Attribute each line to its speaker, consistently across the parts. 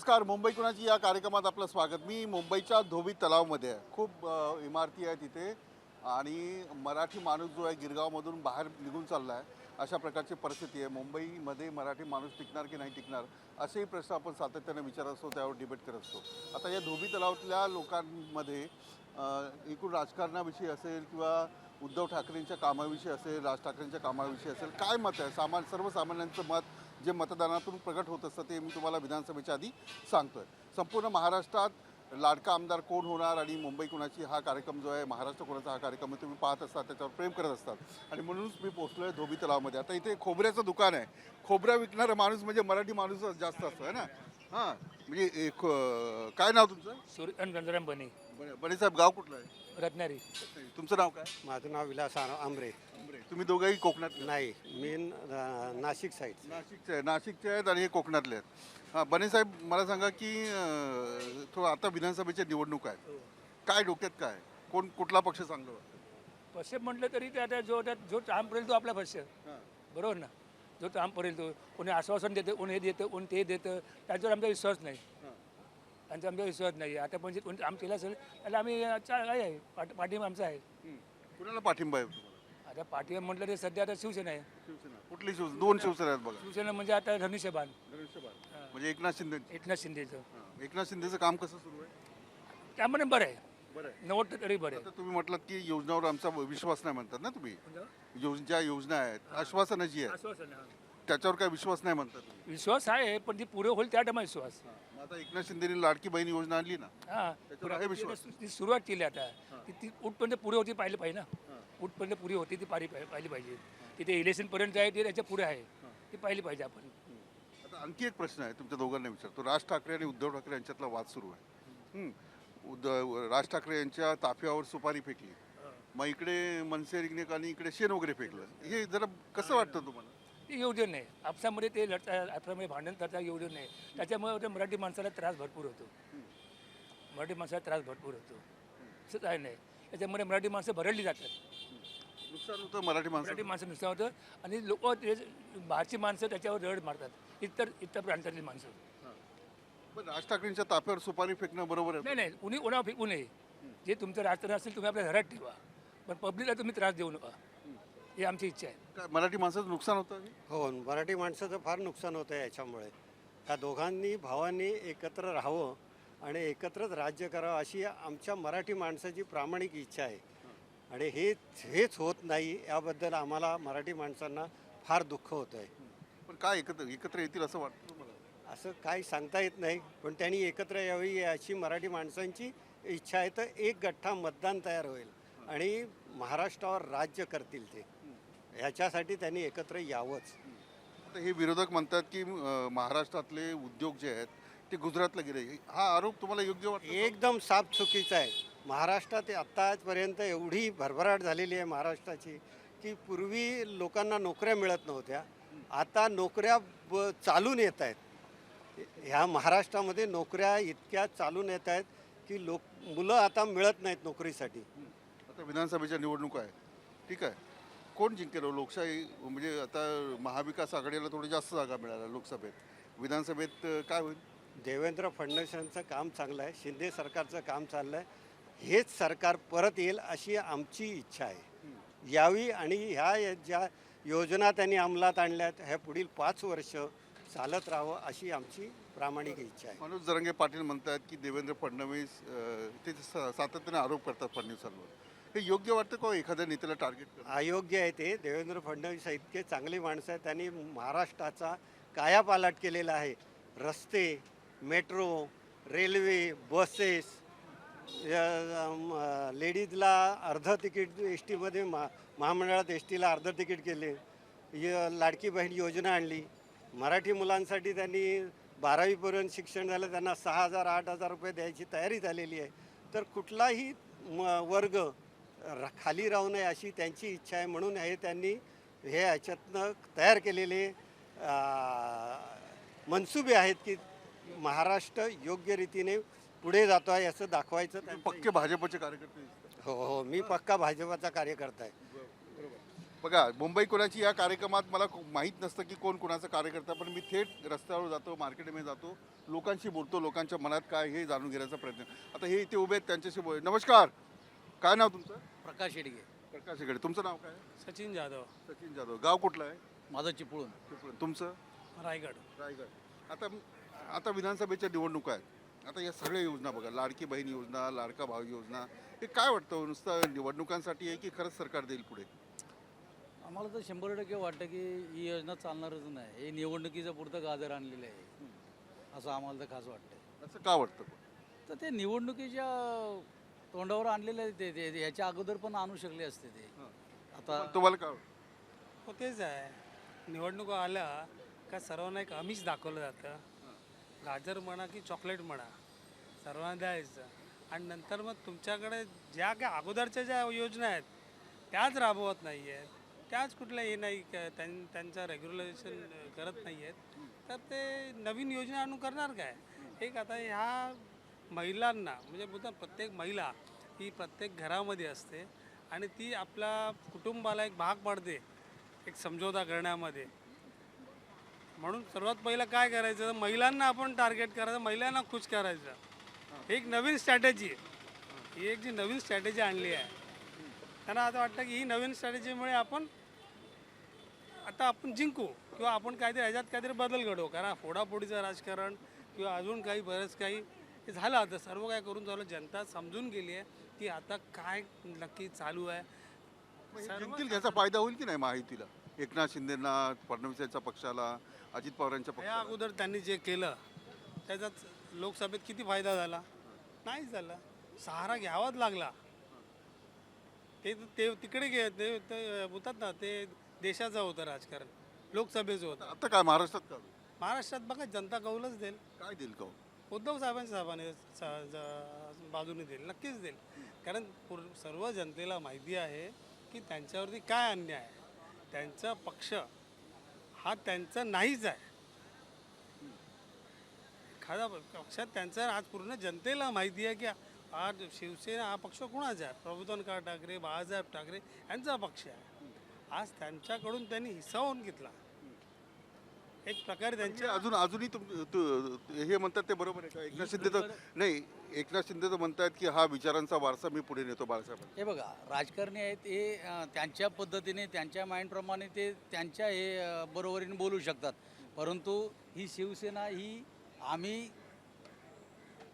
Speaker 1: नमस्कार मुंबई कुणाची या कार्यक्रमात आपलं स्वागत. मी मुंबईच्या धोबी तलावमध्ये आहे. खूप इमारती आहे तिथे आणि मराठी माणूस जो आहे गिरगावमधून बाहेर निघून चालला आहे अशा प्रकारची परिस्थिती आहे. मुंबईमध्ये मराठी माणूस टिकणार की नाही टिकणार असेही प्रश्न आपण सातत्याने विचारत असतो त्यावर डिबेट करत असतो. आता या धोबी तलावातल्या लोकांमध्ये एकूण राजकारणाविषयी असेल किंवा उद्धव ठाकरेंच्या कामाविषयी असेल राज ठाकरेंच्या कामाविषयी असेल काय मत आहे? सामान सर्वसामान्यांचं मत जे मतदानातून प्रकट होत असतं ते मी तुम्हाला विधानसभेच्या आधी सांगतोय. संपूर्ण महाराष्ट्रात लाडका आमदार कोण होणार आणि मुंबई कुणाची हा कार्यक्रम जो आहे महाराष्ट्र कोणाचा हा कार्यक्रम आहे तुम्ही पाहत असतात त्याच्यावर प्रेम करत असतात आणि म्हणूनच मी पोहोचलो आहे धोबी तलावामध्ये. आता इथे खोबऱ्याचं दुकान आहे. खोबऱ्या विकणारा माणूस म्हणजे मराठी माणूसच जास्त असतो आहे ना? हां म्हणजे काय नाव तुमचं?
Speaker 2: सूर्यन गंधराम बने.
Speaker 1: बने साहेब गाव कुठलं आहे?
Speaker 2: रत्नारी
Speaker 1: तुमचं नाव काय?
Speaker 3: माझं नाव विलास आंबरे.
Speaker 1: तुम्ही दोघंही कोकणात
Speaker 3: नाही मी न- नाशिक साईड
Speaker 1: नाशिकचे आहे नाशिकचे आहेत आणि हे कोकणातले आहेत. हां बने साहेब मला सांगा की अं, तो आता विधानसभेच्या निवडणूक आहेत. काय डोक्यात काय? कोण कुठला पक्ष चांगला वाटतो?
Speaker 2: पश्य म्हटलं तरी ते आता जो आता जो काम करेल तो आपला पश्य
Speaker 1: हां.
Speaker 2: बरोबर ना? जो काम करेल तो. कोणी आश्वासन देतं कोणी हे देतं कोणी ते देतं. त्याच्यावर आमचा विश्वास नाही.
Speaker 1: हां.
Speaker 2: त्यांचा आमचा विश्वास नाही. आता म्हणजे कोणी काम केलं असेल त्याला आम्ही चा- काय आहे? पाठ पाठिंबा आमचा आहे.
Speaker 1: हं. कुणाला पाठिंबा आहे?
Speaker 2: आता पाठिंबा म्हटलं तर सध्या आता शिवसेना आहे.
Speaker 1: शिवसेना. कुठली शिवसेना? दोन शिवसेना आहेत बघा.
Speaker 2: शिवसेना म्हणजे आता धनुष्यबाण
Speaker 1: म्हणजे एकनाथ शिंदे.
Speaker 2: एकनाथ शिंदेचं.
Speaker 1: हां. एकनाथ शिंदेचं काम कसं सुरू आहे?
Speaker 2: त्यामुळे बरं आहे.
Speaker 1: बरं आहे.
Speaker 2: नव्वद तरी बरं आहे.
Speaker 1: आता तुम्ही म्हटलं की योजनावर आमचा विश्वास नाही म्हणतात ना तुम्ही? योज ज्या योजना आहेत आश्वासनं जी आहेत.
Speaker 2: आश्वासन आहे.
Speaker 1: त्याच्यावर काय विश्वास नाही म्हणतात तुम्ही?
Speaker 2: विश्वास आहे पण ती पुरे होईल त्या टायमा विश्वास.
Speaker 1: मग आता एकनाथ शिंदेने लाडकी बहीण योजना आणली ना?
Speaker 2: हा.
Speaker 1: आहे विश्वास.
Speaker 2: ती सुरुवात केली आता. ती ती उठपर्यंत पुढे होती पाहिलं पाहिजे ना. उठपर्यंत पुरी होती ती पाहिली पाहि- पाहिली पाहिजे. तिथे इलेक्शनपर्यंत आहे ती त्याच्या पुढे आहे. ती पाहिली पाहिजे आपण.
Speaker 1: आता आणखी एक प्रश्न आहे तुमच्या दोघांना विचारतो. राज ठाकरे आणि उद्धव ठाकरे यांच्यातला वाद सुरू आहे. उद्धव राज ठाकरे यांच्या ताफ्यावर सुपारी फेकली. मग इकडे मनसे रिग्नेकांनी इकडे शेण वगैरे फेकलं. हे जरा कसं वाटतं तुम्हाला?
Speaker 2: ते योग्य नाही. आपसामध्ये ते लढता आपल्यामध्ये भांडण करता योग्य नाही. त्याच्यामुळे मराठी माणसाला त्रास भरपूर होतो. मराठी माणसाला त्रास भरपूर होतो. असं काय नाही. त्याच्यामुळे मराठी माणसं भरडली जातात.
Speaker 1: नुकसान होतं मराठी माणसं
Speaker 2: मराठी माणसं नुसतं होतं आणि लोक बाहेरची माणसं त्याच्यावर रड मारतात. इतर इतर प्रांतातली माणसं.
Speaker 1: पण राज ठाकरेंच्या ताफ्यावर सुपारी फेकणं बरोबर आहे.
Speaker 2: नाही नाही. कुणी कोणा फेकू नये. जे तुमचं राजकारण असेल तुम्ही आपल्या घरात ठेवा. पण पब्लिकला तुम्ही त्रास देऊ नका. ही आमची इच्छा आहे.
Speaker 1: काय मराठी माणसाचं नुकसान होतं
Speaker 3: हो मराठी माणसाचं फार नुकसान होतं आहे याच्यामुळे. त्या दोघांनी भावांनी एकत्र राहावं आणि एकत्रच राज्य करावं अशी आमच्या मराठी माणसाची प्रामाणिक इच्छा आहे. आणि हे हेच होत नाही याबद्दल आम्हाला मराठी माणसांना फार दुःख होतं आहे
Speaker 1: पण काय एकत्र एकत्र येतील असं वाटतं तुम्हाला?
Speaker 3: असं काही सांगता येत नाही पण त्यांनी एकत्र यावी याची मराठी माणसांची इच्छा आहे तर एक गठ्ठा मतदान तयार होईल आणि महाराष्ट्रावर राज्य करतील ते. ह्याच्यासाठी त्यांनी एकत्र यावंच.
Speaker 1: आता हे विरोधक म्हणतात की अं, महाराष्ट्रातले उद्योग जे आहेत ते गुजरातला गेले. हा आरोप तुम्हाला योग्य वाटतो
Speaker 3: एकदम साफ चुकीचं आहे. महाराष्ट्रात आत्तापर्यंत एवढी भरभराट झालेली आहे महाराष्ट्राची की पूर्वी लोकांना नोकऱ्या मिळत नव्हत्या. आता नोकऱ्या ब चालून येत आहेत. ह्या महाराष्ट्रामध्ये नोकऱ्या इतक्या चालून येत आहेत की लोक मुलं आता मिळत नाहीत नोकरीसाठी.
Speaker 1: आता विधानसभेच्या निवडणूक आहे ठीक आहे. कोण जिंकेल? लोकशाही म्हणजे आता महाविकास आघाडीला थोडी जास्त जागा मिळाल्या लोकसभेत. विधानसभेत काय होईल?
Speaker 3: देवेंद्र फडणवीसांचं काम चांगलं आहे. शिंदे सरकारचं काम चाललं आहे हेच सरकार परत येईल अशी आमची इच्छा आहे. यावी आणि ह्या ज्या योजना त्यांनी अंमलात आणल्यात ह्या पुढील पाच वर्ष चालत राहावं अशी आमची प्रामाणिक इच्छा आहे.
Speaker 1: मनोज जरंगे पाटील म्हणतात की देवेंद्र फडणवीस ते सातत्याने आरोप करतात फडणवीसांवर. हे योग्य वाटतं का हो एखाद्या नेत्याला टार्गेट
Speaker 3: अयोग्य आहे ते. देवेंद्र फडणवीस इतके चांगले माणसं आहेत. त्यांनी महाराष्ट्राचा कायापालट केलेला आहे. रस्ते मेट्रो रेल्वे बसेस लेडीजला अर्ध तिकीट एस टीमध्ये मा महामंडळात एस टीला अर्ध तिकीट केले. य लाडकी बहीण योजना आणली. मराठी मुलांसाठी त्यांनी बारावीपर्यंत शिक्षण झालं. त्यांना सहा हजार आठ हजार रुपये द्यायची तयारी झालेली आहे. तर कुठलाही म वर्ग र खाली राहू नये अशी त्यांची इच्छा आहे म्हणून हे त्यांनी हे याच्यातनं तयार केलेले मनसुबे आहेत की महाराष्ट्र योग्य रीतीने पुढे जातो आहे असं दाखवायचं
Speaker 1: पक्के भाजपचे कार्यकर्ते दिसतात.
Speaker 3: हो हो मी पक्का भाजपाचा कार्यकर्ता आहे.
Speaker 1: बघा मुंबई कोणाची या कार्यक्रमात मला को- माहीत नसतं की कोण कोणाचा कार्यकर्ता पण मी थेट रस्त्यावर जातो मार्केटमध्ये जातो लोकांशी बोलतो लोकांच्या मनात काय हे जाणून घेण्याचा प्रयत्न. आता हे इथे उभे आहेत त्यांच्याशी बोल नमस्कार! काय नाव तुमचं?
Speaker 4: प्रकाश शेडगे
Speaker 1: प्रकाश हेगडे तुमचं नाव काय?
Speaker 5: सचिन जाधव.
Speaker 1: सचिन जाधव. गाव कुठलं आहे?
Speaker 4: माझं चिपळूण.
Speaker 1: चिपळूण. तुमचं?
Speaker 5: रायगड.
Speaker 1: रायगड. आता आता विधानसभेच्या निवडणुका आहेत. आता या सगळ्या योजना बघा लाडकी बहीण योजना लाडका भाव योजना हे काय वाटतं? नुसतं निवडणुकांसाठी आहे की खरंच सरकार देईल पुढे?
Speaker 4: आम्हाला तर शंभर टक्के वाटतं की ही योजना चालणारच नाही. हे निवडणुकीचं पुरतं गाजर आणलेलं आहे. असं आम्हाला तर खास वाटतं
Speaker 1: असं का वाटतं?
Speaker 4: तर ते निवडणुकीच्या तोंडावर आणलेलं आहे ते ते याच्या अगोदर पण आणू शकले असते ते. आता
Speaker 1: तुम्हाला काय वाटतं?
Speaker 5: हो तेच आहे. निवडणुका आल्या का सर्वांना एक आमिष दाखवलं जातं. गाजर म्हणा की चॉकलेट म्हणा सर्वांना द्यायचं. आणि नंतर मग तुमच्याकडे ज्या काय अगोदरच्या ज्या योजना आहेत त्याच राबवत नाही आहेत त्याच कुठल्या हे नाही त्यां त्यांचं रेग्युलेशन करत नाही आहेत तर ते नवीन योजना आणून करणार काय? एक आता ह्या महिलांना म्हणजे बोलतात प्रत्येक महिला ही प्रत्येक घरामध्ये असते आणि ती आपल्या कुटुंबाला एक भाग पाडते एक समझोता करण्यामध्ये. म्हणून सर्वात पहिलं काय करायचं? महिलांना आपण टार्गेट करायचं महिलांना खुश करायचं. एक नवीन स्ट्रॅटेजी ही एक जी नवीन स्ट्रॅटेजी आणली आहे. त्यांना आता वाटतं की ही नवीन स्ट्रॅटेजीमुळे आपण आता आपण जिंकू किंवा आपण काहीतरी ह्याच्यात काहीतरी बदल घडवू. कारण फोडाफोडीचं राजकारण किंवा अजून काही बरंच काही हे झालं आता. सर्व काय करून चालू जनता समजून गेली आहे की आता काय नक्की चालू आहे.
Speaker 1: जिंकतील याचा फायदा होईल की नाही माहितीला? एकनाथ शिंदेना फडणवीस यांच्या पक्षाला अजित पवारांच्या
Speaker 5: या
Speaker 1: पक्षाला?
Speaker 5: अगोदर त्यांनी जे केलं त्याचाच लोकसभेत किती फायदा झाला? नाहीच झाला. सहारा घ्यावाच लागला. ते ते तिकडे गे ते ते बोलतात ना ते देशाचं होतं राजकारण. लोकसभेचं होतं.
Speaker 1: आता काय महाराष्ट्रात का?
Speaker 5: महाराष्ट्रात बघा जनता कौलच देईल.
Speaker 1: काय देईल का
Speaker 5: उद्धव साहेबांच्या साहेबाने सा- ज- बाजूने देईल नक्कीच देईल. कारण पूर सर्व जनतेला माहिती आहे की त्यांच्यावरती काय अन्याय आहे. त्यांचा पक्ष हा त्यांचा नाहीच आहे. एखादा पक्षात त्यांचा आज पूर्ण जनतेला माहिती आहे की आज शिवसेना हा पक्ष कुणाचा आहे? प्रबोधनकार ठाकरे बाळासाहेब ठाकरे यांचा पक्ष आहे. आज त्यांच्याकडून त्यांनी हिस्सा होऊन घेतला. एक प्रकारे
Speaker 1: म्हणजे
Speaker 5: त्यांच्या
Speaker 1: अजून अजूनही तुम तु- हे म्हणतात ते बरोबर आहे का? एकनाथ शिंदे तर नाही एकनाथ शिंदे तर म्हणतायत की हा विचारांचा वारसा मी पुढे नेतो बाळासाहेब
Speaker 4: हे बघा राजकारणी आहेत हे अं, त्यांच्या पद्धतीने त्यांच्या माइंडप्रमाणे ते त्यांच्या हे अं, बरोबरीने बोलू शकतात. परंतु ही शिवसेना ही आम्ही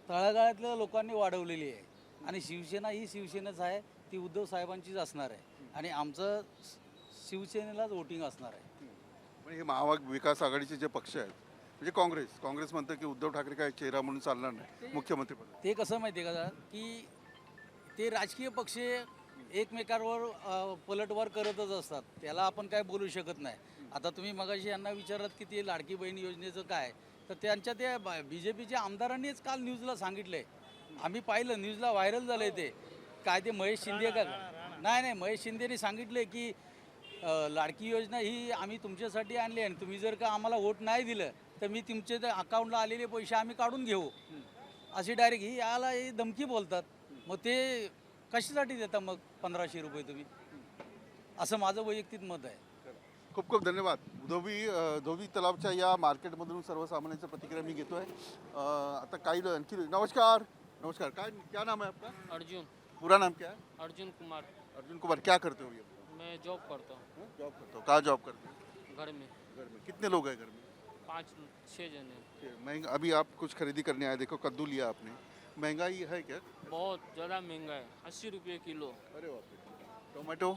Speaker 4: तळागाळातल्या लोकांनी वाढवलेली आहे. आणि शिवसेना ही शिवसेनाच आहे ती उद्धव साहेबांचीच असणार आहे. आणि आमचं स- शिवसेनेलाच वोटिंग असणार आहे.
Speaker 1: म्हणजे हे महाविकास आघाडीचे जे पक्ष आहेत म्हणजे काँग्रेस काँग्रेस म्हणतं की उद्धव ठाकरे काय चेहरा म्हणून चालणार नाही मुख्यमंत्रीपद.
Speaker 4: ते कसं माहिती आहे का की ते राजकीय पक्ष एकमेकांवर पलटवार करतच असतात. त्याला आपण काय बोलू शकत नाही. आता तुम्ही मगाशी यांना विचारत की ते लाडकी बहीण योजनेचं काय? तर त्यांच्या त्या बी जे पीच्या आमदारांनीच काल न्यूजला सांगितलंय. आम्ही पाहिलं न्यूजला व्हायरल झालंय ते. काय ते महेश शिंदे का? नाही नाही महेश शिंदेने सांगितलंय की लाडकी योजना ही आम्ही तुमच्यासाठी आणली आहे आणि तुम्ही जर का आम्हाला वोट नाही दिलं तर मी तुमच्या त्या अकाउंटला आलेले पैसे आम्ही काढून घेऊ. अशी डायरेक्ट ही याला ही धमकी बोलतात. मग ते कशासाठी देता मग पंधराशे रुपये तुम्ही? असं माझं वैयक्तिक मत आहे.
Speaker 1: खूप खूप धन्यवाद. धोबी धोबी तलावच्या या मार्केटमधून सर्वसामान्यांच्या प्रतिक्रिया मी घेतोय. आता काही आणखी नमस्कार. नमस्कार. काय क्या नाम है आपका?
Speaker 6: अर्जुन.
Speaker 1: पूरा नाम क्या है?
Speaker 6: अर्जुन कुमार.
Speaker 1: अर्जुन कुमार. क्या करते हो? ये
Speaker 6: मैं जॉब करता हूँ।
Speaker 1: जॉब करते हो। कहाँ जॉब करते हो?
Speaker 6: घर में।
Speaker 1: घर में। कितने लोग हैं घर में?
Speaker 6: पाँच छः जने
Speaker 1: महँगा अभी आप कुछ खरीदी करने आए देखो कद्दू लिया आपने। महँगाई है क्या?
Speaker 6: बहुत ज़्यादा महँगा है। अस्सी रुपये किलो।
Speaker 1: अरे बाप टोमेटो?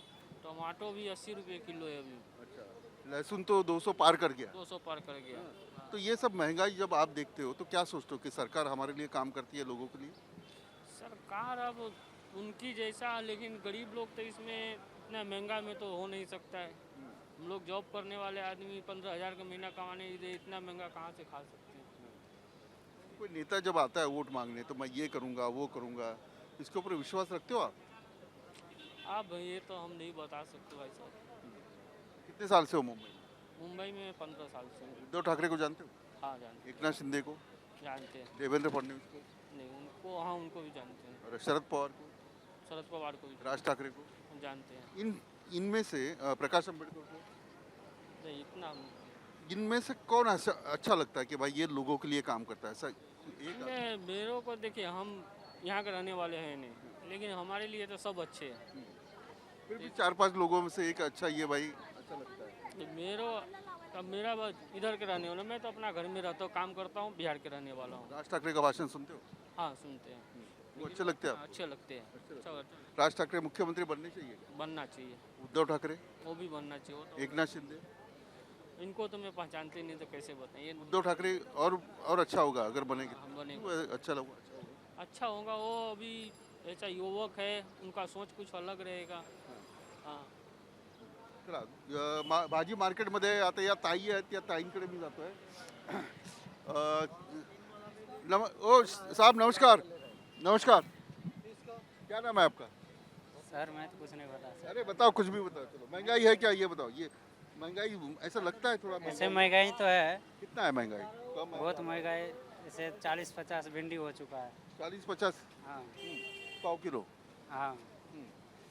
Speaker 6: टमाटो भी अस्सी रुपये किलो है अभी।
Speaker 1: अच्छा। लहसुन तो 200 पार कर गया।
Speaker 6: दो सौ पार कर गया।
Speaker 1: तो ये सब महँगाई जब आप देखते हो तो क्या सोचते हो कि सरकार हमारे लिए काम करती है लोगों के लिए?
Speaker 6: सरकार अब उनकी जैसा लेकिन गरीब लोग तो इसमें इतना महँगा में तो हो नहीं सकता है। हम लोग जॉब करने वाले आदमी पंद्रह हज़ार का महीना कमाने लिए इतना महँगा कहाँ से खा सकते हैं?
Speaker 1: कोई नेता जब आता है वोट मांगने तो मैं ये करूँगा वो करूँगा इसके ऊपर विश्वास रखते हो आप?
Speaker 6: अब ये तो हम नहीं बता सकते भाई साहब।
Speaker 1: कितने साल से हो मुंबई?
Speaker 6: मुंबई में पंद्रह साल से।
Speaker 1: उद्धव ठाकरे को जानते हो?
Speaker 6: हाँ जानते
Speaker 1: एकनाथ शिंदे को?
Speaker 6: जानते हैं।
Speaker 1: देवेंद्र फडणवीस को?
Speaker 6: नहीं उनको हाँ उनको भी जानते हैं।
Speaker 1: और शरद पवार को?
Speaker 6: शरद पवार को भी
Speaker 1: राज ठाकरे को?
Speaker 6: जानते हैं।
Speaker 1: इन इनमें से प्रकाश अंबेडकर को?
Speaker 6: नहीं इतना
Speaker 1: इनमें से कौन ऐसा अच्छा लगता है कि भाई ये लोगों के लिए काम करता है? ऐसा
Speaker 6: मेरे को देखिए हम यहाँ के रहने वाले हैं नहीं लेकिन हमारे लिए तो सब अच्छे हैं।
Speaker 1: फिर भी चार पाँच लोगों में से एक अच्छा ये भाई अच्छा लगता है।
Speaker 6: मेरे अब मेरा बस इधर के रहने वाला मैं तो अपना घर में रहता हूँ काम करता हूँ बिहार के रहने वाला हूँ।
Speaker 1: राज ठाकरे का भाषण सुनते हो?
Speaker 6: हाँ सुनते हैं।
Speaker 1: वो अच्छे लगते हैं
Speaker 6: हाँ, अच्छे लगते हैं। अच्छा
Speaker 1: आपको राज ठाकरे मुख्यमंत्री बनने चाहिए
Speaker 6: बनना चाहिए।
Speaker 1: उद्धव ठाकरे?
Speaker 6: वो भी बनना चाहिए। तो
Speaker 1: एकनाथ शिंदे?
Speaker 6: इनको तो मैं पहचानते नहीं तो कैसे बताएँ
Speaker 1: उद्धव ठाकरे और और अच्छा होगा अगर बनेंगे
Speaker 6: हम बनेंगे
Speaker 1: अच्छा लगा अच्छा होगा।
Speaker 6: अच्छा वो अभी ऐसा युवक है उनका सोच कुछ अलग रहेगा। हाँ।
Speaker 1: मा- भाजी मार्केटमध्ये आता या ताई आहेत त्या ताईंकडे मी जातोय. अ, नम ओ साहब नमस्कार. नमस्कार। क्या नाम है आपका?
Speaker 7: सर मैं तो कुछ नहीं बता
Speaker 1: अरे बताओ कुछ भी बताओ चलो। महँगाई है क्या ये बताओ ये महँगाई ऐसा लगता है थोड़ा
Speaker 7: ऐसे
Speaker 1: महंगाई-
Speaker 7: तो है।
Speaker 1: कितना है महँगाई?
Speaker 7: बहुत महँगाई जैसे चालीस पचास भिंडी हो चुका है।
Speaker 1: चालीस पचास?
Speaker 7: हाँ।
Speaker 1: पाव किलो?
Speaker 7: हाँ।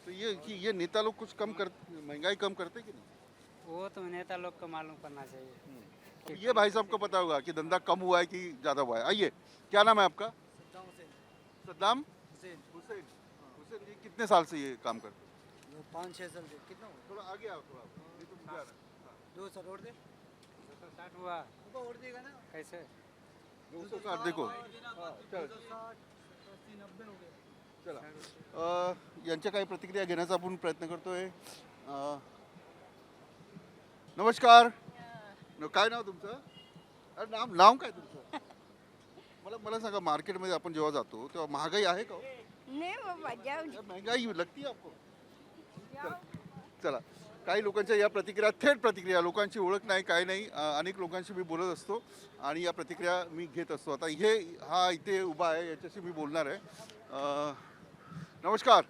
Speaker 1: तो ये कि ये नेता लोग कुछ कम कर महँगाई कम करते कि नहीं?
Speaker 7: वो तो नेता लोग को मालूम करना चाहिए।
Speaker 1: अब ये भाई साहब को पता होगा कि धंधा कम हुआ है कि ज़्यादा हुआ है। आइए क्या नाम है आपका? सद्दाम? हुसैन हुसैन हुसैन जी कितने साल से ये काम करते हैं?
Speaker 3: पाँच छः साल कितना
Speaker 1: थोड़ा आगे आओ थोड़ा नहीं तो मुझे आ रहा है।
Speaker 3: दो सौ रोड दे।
Speaker 7: स्टार्ट हुआ।
Speaker 3: रोड देगा ना।
Speaker 7: कैसे?
Speaker 1: दो सौ साठ देखो। हा, चल. चला। अ, यांच्या काही प्रतिक्रिया घेण्याचा आपण प्रयत्न करतोय. अ, नमस्कार. न- काय नाव तुमचं? अरे नाव नाव काय तुमचं? मला मला सांगा मार्केटमध्ये आपण जेव्हा जातो तेव्हा महागाई आहे का हो?
Speaker 8: नहीं बाबा जाओ
Speaker 1: महंगाई लगती है आपको. चला- चला. काही लोकांच्या या प्रतिक्रिया थेट प्रतिक्रिया लोकांची ओळख नाही काय नाही. अ, अनेक लोकांशी मी बोलत असतो आणि या प्रतिक्रिया मी घेत असतो. आता हे हा इथे उभा आहे याच्याशी मी बोलणार आहे. अ, नमस्कार.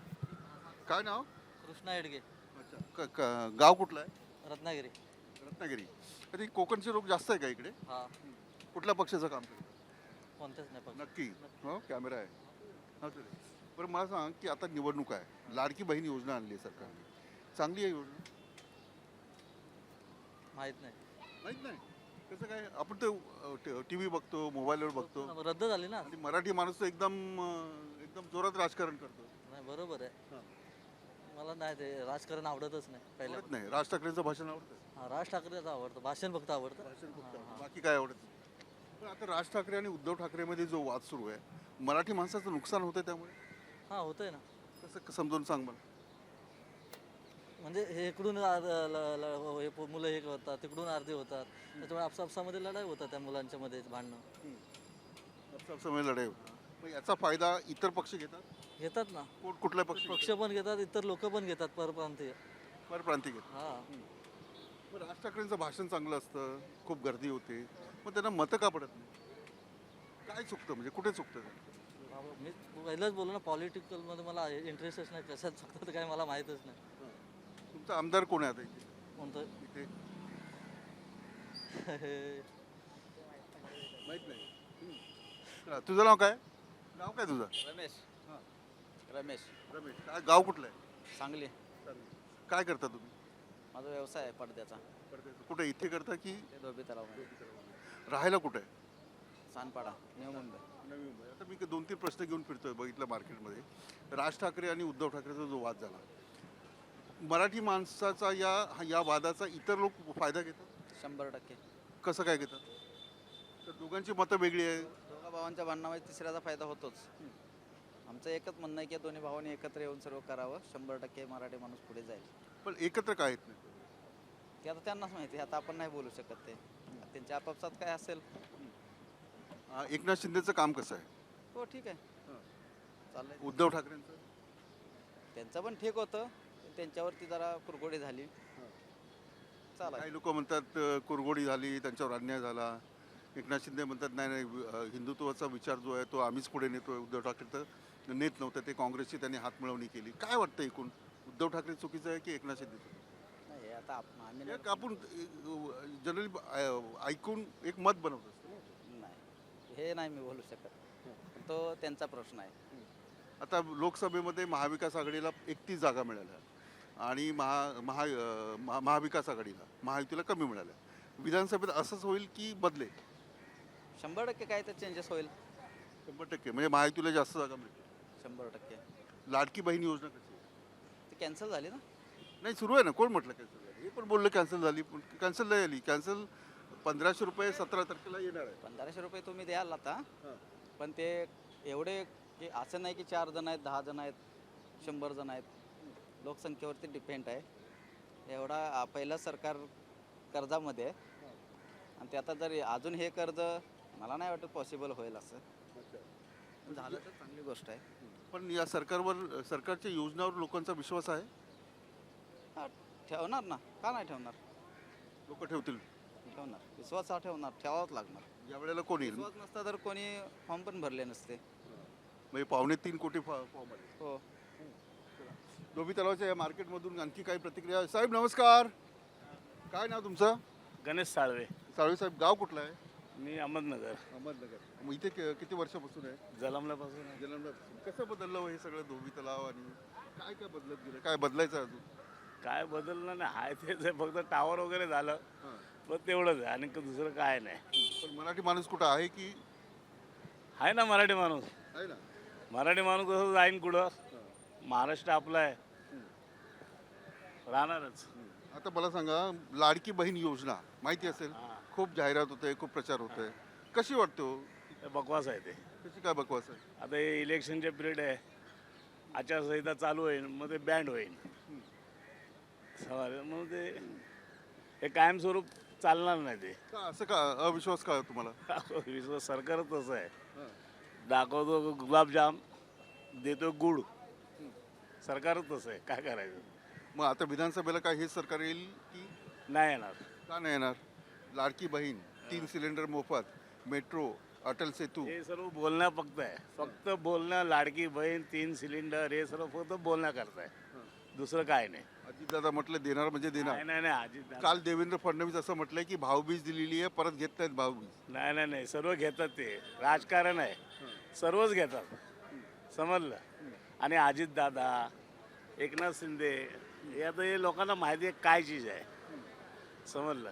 Speaker 1: काय नाव?
Speaker 9: कृष्णा हेडगे
Speaker 1: अच्छा. क- क- गाव कुठलं आहे?
Speaker 9: रत्नागिरी.
Speaker 1: रत्नागिरी. कधी कोकणचे लोक जास्त आहे का इकडे?
Speaker 9: हा.
Speaker 1: कुठल्या पक्षाचं काम करतात?
Speaker 9: कोणतेच नाही पक्ष.
Speaker 1: नक्की. हो कॅमेरा आहे. हा आहे. बरं मला सांग की आता निवडणूक आहे. लाडकी बहीण योजना आणली आहे सरकारने. चांगली आहे योजना?
Speaker 9: माहीत नाही.
Speaker 1: माहीत नाही. कसं काय? आपण तर टी व्ही बघतो मोबाईलवर बघतो.
Speaker 9: रद्द झाली ना.
Speaker 1: आणि मराठी माणूस तर एकदम अं, एकदम जोरात राजकारण करतो.
Speaker 9: नाही बरोबर आहे.
Speaker 1: हा.
Speaker 9: मला नाही ते राजकारण आवडतच नाही पहिल्या
Speaker 1: आवडत नाही. राज ठाकरेंचं भाषण आवडतं.
Speaker 9: हा राज ठाकरेचं आवडतं. भाषण फक्त आवडतं.
Speaker 1: भाषण खूप
Speaker 9: हा,
Speaker 1: आवडतं.
Speaker 9: हा.
Speaker 1: बाकी काय आवडत? नाही. पण आता राज ठाकरे आणि उद्धव ठाकरेमध्ये जो वाद सुरू आहे मराठी माणसाचं नुकसान होतं त्यामुळे?
Speaker 9: हा होतंय ना.
Speaker 1: कसं क- समजावून सांग मला.
Speaker 9: म्हणजे हे इकडून आ- ल- ल- ल- हे पो- मुलं हे होतात तिकडून अर्धे होतात. त्याच्यामुळे आपसापसामध्ये लढाई होतात त्या मुलांच्या मध्ये भांडणं.
Speaker 1: आपसाप समय लढाई होती. मग याचा फायदा इतर पक्ष घेतात?
Speaker 9: घेतात ना.
Speaker 1: कोण कुठला पक्ष
Speaker 9: पक्ष पण घेतात इतर लोक पण घेतात परप्रांतीय.
Speaker 1: परप्रांती घेतात
Speaker 9: हा
Speaker 1: मग राज ठाकरेंचं भाषण चांगलं असतं खूप गर्दी होते. मग त्यांना मतं का पडत नाही काय चुकतं? म्हणजे कुठे चुकतं? ते?
Speaker 9: मी पहिलंच बोललो ना पॉलिटिकलमध्ये मला इंटरेस्टच नाही कशात चुकतात काय मला माहीतच नाही.
Speaker 1: तुमचा आमदार कोण आहे आता इथे?
Speaker 9: कोणतं?
Speaker 1: इथे. माहीत नाही. तुझं नाव काय? नाव काय तुझं?
Speaker 4: रमेश.
Speaker 1: हां.
Speaker 4: रमेश.
Speaker 1: रमेश. काय गाव कुठलं आहे?
Speaker 4: सांगली.
Speaker 1: काय करता तुम्ही?
Speaker 4: माझा व्यवसाय आहे पडद्याचा.
Speaker 1: कुठे? इथे करता की?
Speaker 4: ते धोबी तलाव
Speaker 1: राहायला कुठे?
Speaker 4: सानपाडा न्यू मुंबई.
Speaker 1: नवी मुंबई. आता मी दोन तीन प्रश्न घेऊन फिरतोय बघितलं मार्केटमध्ये. राज ठाकरे आणि उद्धव ठाकरेचा जो वाद झाला. मराठी माणसाचा या या वादाचा इतर लोक फायदा घेतात?
Speaker 4: शंभर टक्के.
Speaker 1: कसं काय घेतात? तर दोघांची मतं वेगळी आहे.
Speaker 4: दोघा भावांच्या भांडणामध्ये तिसऱ्याचा फायदा होतोच. आमचं एकच म्हणणं आहे की दोन्ही भावांनी एकत्र येऊन सर्व करावं. शंभर टक्के मराठी माणूस पुढे जाईल.
Speaker 1: पण एकत्र काय येत नाही?
Speaker 4: ते आता त्यांनाच माहिती आहे आता आपण नाही बोलू शकत ते. त्यांच्या आपापसात काय असेल?
Speaker 1: एकनाथ शिंदेचं काम कसं आहे?
Speaker 4: हो ठीक आहे. चाललंय.
Speaker 1: उद्धव ठाकरेंचं?
Speaker 4: त्यांचं पण ठीक होतं त्यांच्यावरती जरा कुरघोडी झाली. चालाय
Speaker 1: काही लोक म्हणतात अ, कुरघोडी झाली त्यांच्यावर अन्याय झाला. एकनाथ शिंदे म्हणतात नाही नाही अ, हिंदुत्वाचा विचार जो आहे तो आम्हीच पुढे नेतोय. उद्धव ठाकरे तर नेत नव्हतं ते काँग्रेसची त्यांनी हातमिळवणी केली. काय वाटतं एकूण? उद्धव ठाकरे चुकीचं आहे की एकनाथ शिंदे
Speaker 4: आता आप- आम्ही नाही-
Speaker 1: एक आपण जनरली ऐकून एक मत बनवत. असतो
Speaker 4: नाही हे नाही मी बोलू शकत. तो त्यांचा प्रश्न आहे.
Speaker 1: आता लोकसभेमध्ये महाविकास आघाडीला एकतीस जागा मिळाल्या आणि महा महा अं, महा- महाविकास आघाडीला महायुतीला कमी मिळाल्या. विधानसभेत असंच होईल की बदले?
Speaker 9: शंभर टक्के काय तर चेंजेस होईल.
Speaker 1: शंभर टक्के म्हणजे महायुतीला जास्त जागा मिळतील.
Speaker 9: शंभर टक्के.
Speaker 1: लाडकी बहीण योजना कशी आहे?
Speaker 9: ती कॅन्सल झाली ना?
Speaker 1: नाही सुरू आहे ना कोण म्हटलं कॅन्सल झाली हे पण बोललं कॅन्सल झाली पण कॅन्सल नाही झाली कॅन्सल पंधराशे रुपये सतरा तारखेला येणार आहे.
Speaker 9: पंधराशे रुपये तुम्ही द्याल आता.
Speaker 1: हां.
Speaker 9: पण ते एवढे की असं नाही की चार जण आहेत दहा जण आहेत शंभर जण आहेत. लोकसंख्येवरती डिपेंड आहे. एवढा आ, पहिलं सरकार कर्जामध्ये. आहे. आणि ते आता जर अजून हे कर्ज मला नाही वाटत पॉसिबल होईल असं. झालं तर चांगली गोष्ट आहे.
Speaker 1: पण या सरकारवर सरकारच्या योजनावर लोकांचा विश्वास आहे?
Speaker 9: हा, ठेवणार ना? का नाही ठेवणार?
Speaker 1: लोक ठेवतील.
Speaker 9: ठेवणार. विश्वास हा ठेवणार ठेवावाच लागणार.
Speaker 1: या वेळेला कोण? येईल
Speaker 9: विश्वास नसता तर कोणी फॉर्म पण भरले नसते.
Speaker 1: म्हणजे पावणे तीन कोटी फॉ- फॉर्म आले.
Speaker 9: हो.
Speaker 1: धोबी तलावाच्या या मार्केटमधून आणखी काही प्रतिक्रिया? साहेब नमस्कार. काय नाव तुमचं?
Speaker 8: गणेश साळवे.
Speaker 1: साळवे साहेब गाव कुठलं आहे?
Speaker 8: मी अहमदनगर.
Speaker 1: अहमदनगर. मग इथे कि- किती वर्षापासून आहे?
Speaker 8: जलमल्यापासून आहे.
Speaker 1: जन्मल्यापासून कसं बदललं हो हे सगळं धोबी तलाव आणि काय काय बदलत गेलं? काय बदलायचं अजून?
Speaker 8: काय बदललं नाही. हाय तेच आहे फक्त टावर वगैरे झालं. पण तेवढंच आहे आणि दुसरं काय नाही.
Speaker 1: पण मराठी माणूस कुठं आहे की?
Speaker 8: आहे ना मराठी माणूस.
Speaker 1: आहे ना.
Speaker 8: मराठी माणूस कसं जाईन कुठं? महाराष्ट्र आपला आहे. राहणारच.
Speaker 1: आता मला सांगा लाडकी बहीण योजना माहिती असेल. खूप जाहिरात होते खूप प्रचार होतोय कशी वाटते हो?
Speaker 8: बकवास आहे ते.
Speaker 1: कशी काय बकवास आहे?
Speaker 8: आता हे इलेक्शनचे पिरियड आहे. आचारसंहिता चालू होईल मग ते बँड होईल. ते हे कायमस्वरूप चालणार नाही ते.
Speaker 1: का असं का? अविश्वास का तुम्हाला?
Speaker 8: विश्व सरकारच तसं आहे. दाखवतो गुलाबजाम देतो गुळ सरकारच तसं आहे. काय करायचं?
Speaker 1: मग आता विधानसभेला काय हेच सरकार येईल की?
Speaker 8: नाही येणार.
Speaker 1: का नाही येणार? लाडकी बहीण तीन सिलेंडर मोफत मेट्रो अटल सेतू.
Speaker 8: हे सर्व बोलण्या फक्त आहे. फक्त बोलणं लाडकी बहीण तीन सिलेंडर हे सर्व फक्त बोलण्या करताय दुसरं काय नाही.
Speaker 1: अजितदादा म्हटलं देणार म्हणजे
Speaker 8: नाही
Speaker 1: देणार.
Speaker 8: नाही नाही अजित
Speaker 1: काल देवेंद्र फडणवीस असं म्हटलंय की भाऊबीज दिलेली आहे परत घेत नाहीत भाऊबीज
Speaker 8: नाही नाही नाही सर्व घेतात ते. राजकारण आहे. सर्वच घेतात. समजलं? आणि अजितदादा एकनाथ शिंदे हे आता हे लोकांना माहिती आहे काय चीज आहे. समजलं?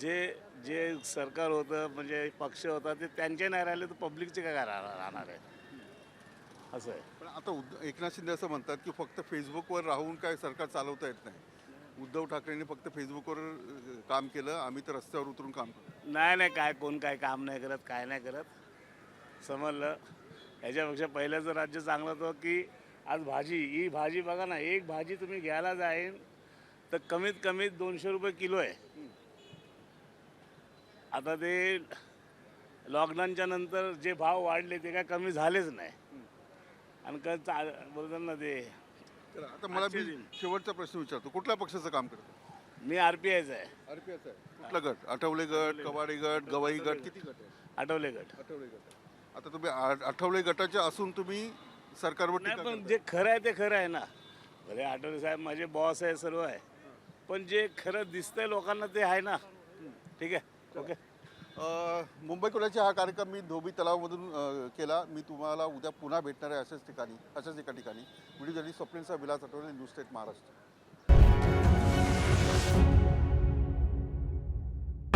Speaker 8: जे जे सरकार होतं म्हणजे पक्ष होता ते त्यांचे नाही राहिले तर पब्लिकचे काय राहणार आहे? असं आहे.
Speaker 1: पण आता उद्ध एकनाथ शिंदे असं म्हणतात की फक्त फेसबुकवर राहून काय सरकार चालवता येत नाही. उद्धव ठाकरेंनी फक्त फेसबुकवर अं, काम केलं आम्ही तर रस्त्यावर उतरून काम करतो.
Speaker 8: नाही नाही काय कोण काय काम नाही करत काय नाही करत. समजलं? याच्यापेक्षा पहिल्याचं राज्य चांगलं होतं की आज भाजी ही भाजी बघा ना एक भाजी तुम्ही घ्यायला जाईन तर कमीत कमीत दोनशे रुपये किलो आहे. आता ते लॉकडाऊनच्या नंतर जे भाव वाढले ते काय कमी झालेच नाही. आणि काय चा बोलतात ना ते.
Speaker 1: तर आता मला
Speaker 8: आजचे
Speaker 1: मी
Speaker 8: दिन.
Speaker 1: शेवटचा प्रश्न विचारतो. कुठल्या पक्षाचं काम करतो?
Speaker 8: मी आर पी आयचं आहे.
Speaker 1: आरपीएस आहे. कुठला गट? आठवले गट कवाडे गट गवाई गट? किती गट. आहे
Speaker 8: आठवले गट.
Speaker 1: आठवले गट. आता तुम्ही आ- आठवले गटाचे असून तुम्ही सरकारवर टीका
Speaker 8: नाही पण
Speaker 1: करताय.
Speaker 8: जे खरं आहे ते खरं आहे ना. भले आठवले साहेब माझे बॉस आहे सर्व आहे. पण जे खरं दिसतंय लोकांना ते आहे ना. ठीक आहे? ओके?
Speaker 1: मुंबई कोल्याचा हा कार्यक्रम मी धोबी तलावमधून केला. मी तुम्हाला उद्या पुन्हा भेटणार आहे अशाच ठिकाणी अशाच एका ठिकाणी. व्हिडिओ जर्नी स्वप्नेचा विलास आठवले न्यूज स्टेट महाराष्ट्र.